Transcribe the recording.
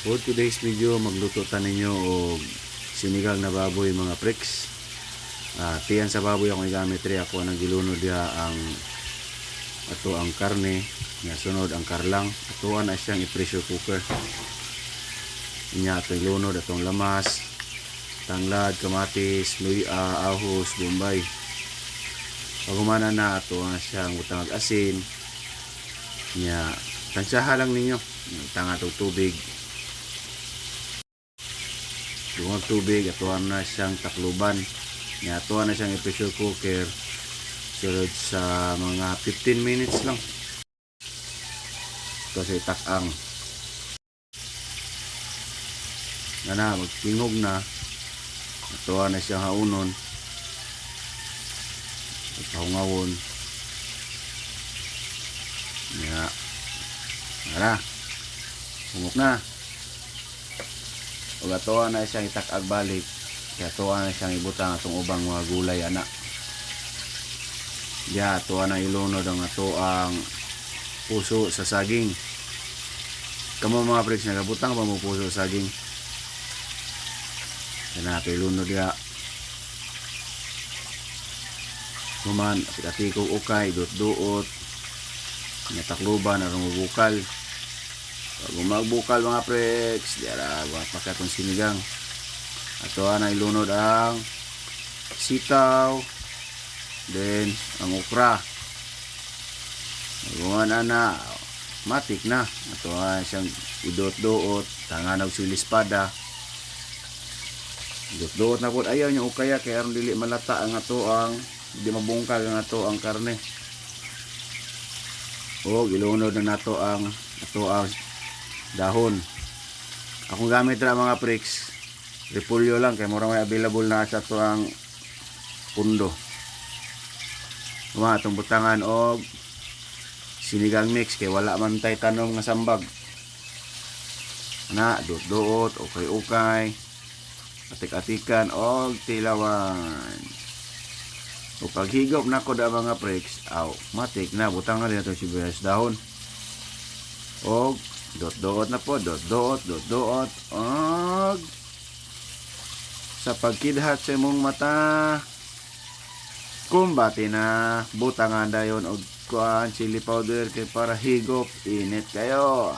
For today's video, magluto ta ninyo og sinigang na baboy mga pricks. Ah, tiyan sa baboy ako gamit ri ako nang gilunod diha ang ato ang karne nga sunod ang karlang atuan na siyang i-pressure cooker. Inya ato ilunod atong lamas, tanglad, kamatis, luya, ahos, bombay. Pagumana na ato na siyang butang asin. Nya tansyaha lang ninyo. Tanga tubig. Yung tubig, atuan na siyang takluban. Nya atuan na siyang i-pressure cooker. Sunod sa mga 15 minutes lang. Kasi takang. Nga na, magtingog na. Atuan na siyang haunon. Pahungawon. Nya. Ara. Humok na. Ug atoa na siyang itakag balik. Kaya atoa na siyang ibutang atong ubang mga gulay ana. Ya, atoa na ilunod ang ato ang puso sa saging. Kamo mga friends nagabutang pa mo puso sa saging. Kana ato ilunod ya. Human, atikog ukay, dot-duot, natakluban, arong bukal. Pag magbukal mga preks, diara pakatong sinigang. Ato na ilunod ang sitaw, then ang okra. Nagungan na, matik na. Ato na siyang idot-doot, tanganog silispada. Idot-doot na po, ayaw niya ukaya, kaya aron dili malata ang ato ang, di mabungkag ang ato ang karne. O, ilunod na nato ang ato ang dahon. Akong gamit ra mga pricks. Repolyo lang kay mura may available na sa to ang pundo. Mga itong butangan og sinigang mix kay wala man tay tanom nga sambag. Na dot-dot ukay-ukay. Atik-atikan og tilawan. O paghigop na ko da mga pricks, aw, matik na butang na rin itong sibuyas dahon. Og dot-dot na po, dot-dot, dot-dot, og. Sa pagkidhat sa imong mata, kumbati na butangan dayon og kuan chili powder kay para higop. Init kayo.